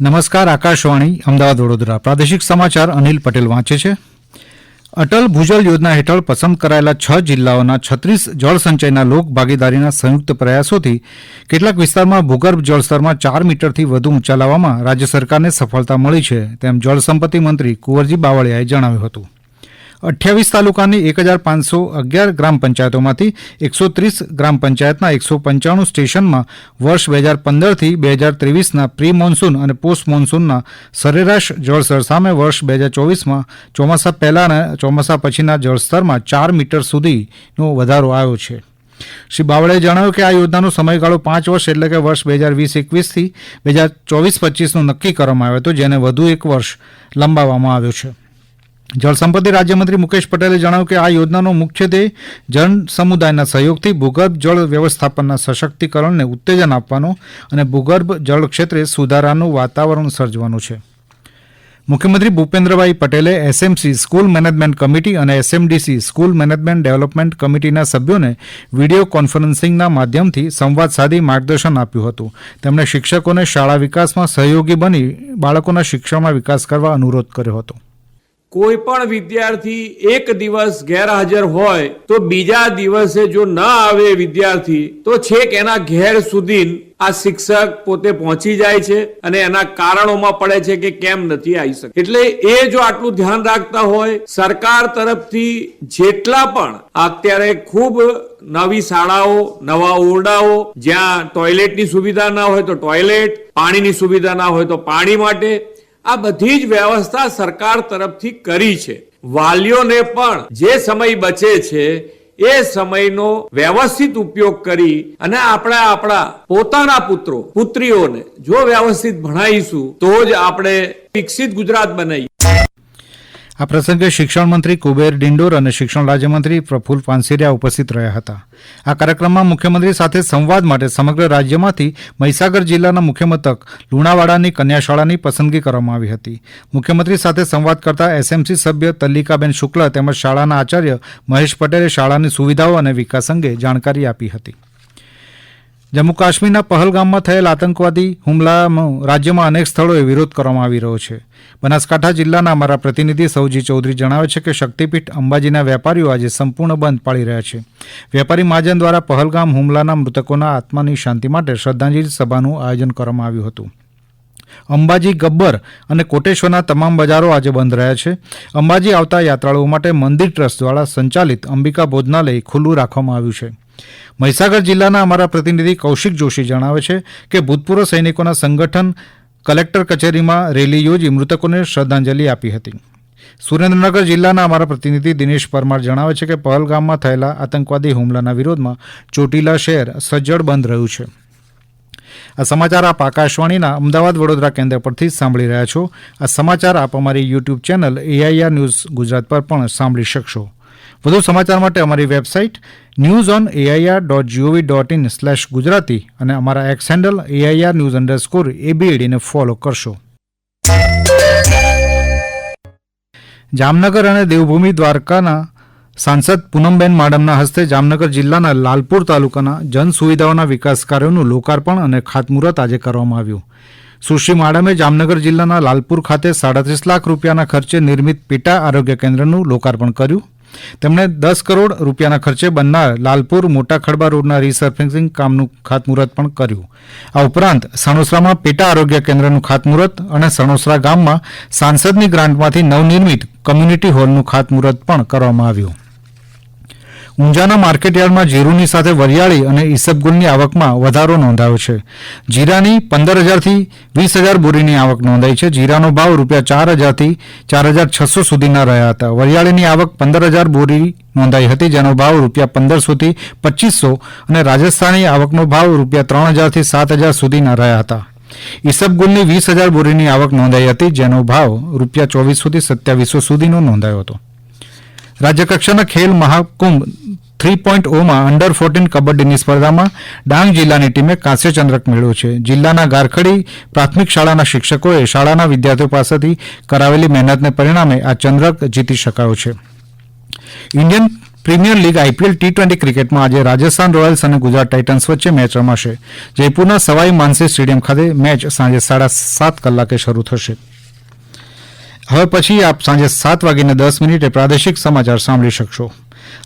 નમસ્કાર, આકાશવાણી, અમદાવાદ, વડોદરા. પ્રાદેશિક સમાચાર અનિલ પટેલ વાંચે છે. અટલ ભૂજલ યોજના હેઠળ પસંદ કરાયેલા છ જિલ્લાઓના છત્રીસ જળસંચયના લોક ભાગીદારીના સંયુક્ત પ્રયાસોથી કેટલાક વિસ્તારમાં ભૂગર્ભ જળસ્તરમાં ચાર મીટરથી વધુ ઊંચા લાવવામાં રાજ્ય સરકારને સફળતા મળી છે, તેમ જળસંપત્તિ મંત્રી કુંવરજી બાવળિયાએ જણાવ્યું હતું. અઠ્યાવીસ તાલુકાની એક હજાર પાંચસો અગિયાર ગ્રામ પંચાયતોમાંથી એકસો ત્રીસ ગ્રામ પંચાયતના એકસો પંચાણું સ્ટેશનમાં વર્ષ બે હજાર પંદરથી બે હજાર ત્રેવીસના પ્રી મોન્સૂન અને પોસ્ટ મોન્સૂનના સરેરાશ જળસ્તર સામે વર્ષ બે હજાર ચોવીસમાં ચોમાસા પહેલાં અને ચોમાસા પછીના જળસ્તરમાં ચાર મીટર સુધીનો વધારો આવ્યો છે. શ્રી બાવળે જણાવ્યું કે આ યોજનાનો સમયગાળો પાંચ વર્ષ એટલે કે વર્ષ બે હજાર વીસ એકવીસથી બે હજાર ચોવીસ પચીસનું નક્કી કરવામાં આવ્યો હતો, જેને વધુ એક વર્ષ લંબાવવામાં આવ્યો છે. જળસંપત્તિ રાજ્યમંત્રી મુકેશ પટેલે જણાવ્યું કે આ યોજનાનો મુખ્ય ધ્યેય જન સમુદાયના સહયોગથી ભૂગર્ભ જળ વ્યવસ્થાપનના સશક્તિકરણને ઉત્તેજન આપવાનો અને ભૂગર્ભ જળ ક્ષેત્રે સુધારાનું વાતાવરણ સર્જવાનું છે. મુખ્યમંત્રી ભૂપેન્દ્રભાઈ પટેલે એસએમસી સ્કૂલ મેનેજમેન્ટ કમિટી અને એસએમડીસી સ્કૂલ મેનેજમેન્ટ ડેવલપમેન્ટ કમિટીના સભ્યોને વીડિયો કોન્ફરન્સિંગના માધ્યમથી સંવાદ સાધી માર્ગદર્શન આપ્યું હતું. તેમણે શિક્ષકોને શાળા વિકાસમાં સહયોગી બની બાળકોના શિક્ષણમાં વિકાસ કરવા અનુરોધ કર્યો હતો. કોઈ પણ વિદ્યાર્થી એક દિવસ ગેરહાજર હોય તો બીજા દિવસે જો ન આવે વિદ્યાર્થી, તો છેક એના ઘેર સુધી આ શિક્ષક પોતે પહોંચી જાય છે અને એના કારણોમાં પડે છે કે કેમ નથી આવી શકે. એટલે એ જો આટલું ધ્યાન રાખતા હોય, સરકાર તરફથી જેટલા પણ અત્યારે ખૂબ નવી શાળાઓ, નવા ઓરડાઓ, જ્યાં ટોયલેટની સુવિધા ના હોય તો ટોયલેટ, પાણીની સુવિધા ના હોય તો પાણી માટે આ બધી જ વ્યવસ્થા સરકાર તરફથી કરી છે. વાલીઓને પણ જે સમય બચે છે, એ સમયનો વ્યવસ્થિત ઉપયોગ કરી અને આપણે આપણા પોતાના પુત્રો, પુત્રીઓને જો વ્યવસ્થિત ભણાવીશું તો જ આપણે વિકસિત ગુજરાત બનાવીએ આ પ્રસંગે શિક્ષણ મંત્રી કુબેર ડિંડોર અને શિક્ષણ રાજ્યમંત્રી પ્રફુલ પાનસેરિયા ઉપસ્થિત રહ્યા હતા. આ કાર્યક્રમમાં મુખ્યમંત્રી સાથે સંવાદ માટે સમગ્ર રાજ્યમાંથી મહીસાગર જિલ્લાના મુખ્ય મથક લુણાવાડાની કન્યાશાળાની પસંદગી કરવામાં આવી હતી. મુખ્યમંત્રી સાથે સંવાદ કરતા એસએમસી સભ્ય તલ્લિકાબેન શુક્લ તેમજ શાળાના આચાર્ય મહેશ પટેલે શાળાની સુવિધાઓ અને વિકાસ અંગે જાણકારી આપી હતી. જમ્મુ કાશ્મીરના પહલગામમાં થયેલ આતંકવાદી હુમલાનો રાજ્યમાં અનેક સ્થળોએ વિરોધ કરવામાં આવી રહ્યો છે. બનાસકાંઠા જિલ્લાના અમારા પ્રતિનિધિ સૌજી ચૌધરી જણાવે છે કે શક્તિપીઠ અંબાજીના વેપારીઓ આજે સંપૂર્ણ બંધ પાળી રહ્યા છે. વેપારી મહાજન દ્વારા પહલગામ હુમલાના મૃતકોના આત્માની શાંતિ માટે શ્રદ્ધાંજલિ સભાનું આયોજન કરવામાં આવ્યું હતું. અંબાજી ગબ્બર અને કોટેશ્વરના તમામ બજારો આજે બંધ રહ્યા છે. અંબાજી આવતા યાત્રાળુઓ માટે મંદિર ટ્રસ્ટ દ્વારા સંચાલિત અંબિકા ભોજનાલય ખુલ્લું રાખવામાં આવ્યું છે. મહીસાગર જિલ્લાના અમારા પ્રતિનિધિ કૌશિક જોશી જણાવે છે કે ભૂતપૂર્વ સૈનિકોના સંગઠન કલેક્ટર કચેરીમાં રેલી યોજી મૃતકોને શ્રદ્ધાંજલિ આપી હતી. સુરેન્દ્રનગર જિલ્લાના અમારા પ્રતિનિધિ દિનેશ પરમાર જણાવે છે કે પહલગામમાં થયેલા આતંકવાદી હુમલાના વિરોધમાં ચોટીલા શહેર સજ્જડ બંધ રહ્યું છે. આ સમાચાર આપ આકાશવાણીના અમદાવાદ વડોદરા કેન્દ્ર પરથી સાંભળી રહ્યા છો. આ સમાચાર આપ અમારી YouTube channel AIR news Gujarat પર પણ સાંભળી શકશો. વધુ સમાચાર માટે અમારી website news on AIR dot GOV dot in slash Gujarati અને અમારા X handle AIR news underscore એબીએડીને follow કરશો. જામનગર અને દેવભૂમિ દ્વારકાના સાંસદ પૂનમબેન માડમના હસ્તે જામનગર જિલ્લાના લાલપુર તાલુકાના જન સુવિધાઓના વિકાસ કાર્યોનું લોકાર્પણ અને ખાતમુહૂર્ત આજે કરવામાં આવ્યું. સુશ્રી માડમે જામનગર જિલ્લાના લાલપુર ખાતે સાડત્રીસ લાખ રૂપિયાના ખર્ચે નિર્મિત પેટા આરોગ્ય કેન્દ્રનું લોકાર્પણ કર્યું. તેમણે દસ કરોડ રૂપિયાના ખર્ચે બનનાર લાલપુર મોટા ખડબા રોડના રીસર્ફેસિંગ કામનું ખાતમુહૂર્ત પણ કર્યું. આ ઉપરાંત સણોસરામાં પેટા આરોગ્ય કેન્દ્રનું ખાતમુહૂર્ત અને સણોસરા ગામમાં સાંસદની ગ્રાન્ટમાંથી નવનિર્મિત કમ્યુનિટી હોલનું ખાતમુહૂર્ત પણ કરવામાં આવ્યું. ઊંઝાના માર્કેટયાર્ડમાં જીરુની સાથે વરિયાળી અને ઈસબગુલની આવકમાં વધારો નોંધાયો છે. જીરાની પંદર હજારથી વીસ હજાર બોરીની આવક નોંધાઈ છે. જીરાનો ભાવ રૂપિયા ચાર હજારથી ચાર હજાર છસો સુધીના રહ્યા હતા. વરિયાળીની આવક પંદર હજાર બોરી નોંધાઈ હતી, જેનો ભાવ રૂપિયા પંદરસોથી પચીસો અને રાજસ્થાની આવકનો ભાવ રૂપિયા ત્રણ હજારથી સાત હજાર સુધીના રહ્યા હતા. ઈસબગુલની વીસ હજાર બોરીની આવક નોંધાઈ હતી, જેનો ભાવ રૂપિયા ચોવીસોથી સત્યાવીસો સુધીનો નોંધાયો હતો. રાજ્યકક્ષાના ખેલ મહાકુંભ થ્રી પોઈન્ટ ઓમાં અંડર ફોર્ટીન કબડ્ડીની સ્પર્ધામાં ડાંગ જિલ્લાની ટીમે કાંસ્ય ચંદ્રક મેળવ્યો છે. જિલ્લાના ગારખડી પ્રાથમિક શાળાના શિક્ષકોએ શાળાના વિદ્યાર્થીઓ પાસેથી કરાવેલી મહેનતને પરિણામે આ ચંદ્રક જીતી શકાયો છે. Indian Premier League IPL T twenty ક્રિકેટમાં આજે રાજસ્થાન રોયલ્સ અને ગુજરાત ટાઇટન્સ વચ્ચે મેચ રમાશે. જયપુરના સવાઈ માનસી સ્ટેડિયમ ખાતે મેચ સાંજે સાડા સાત કલાકે શરૂ થશે. હવે પછી આપ સાંજે સાત વાગીને દસ મિનિટે પ્રાદેશિક સમાચાર સાંભળી શકશો.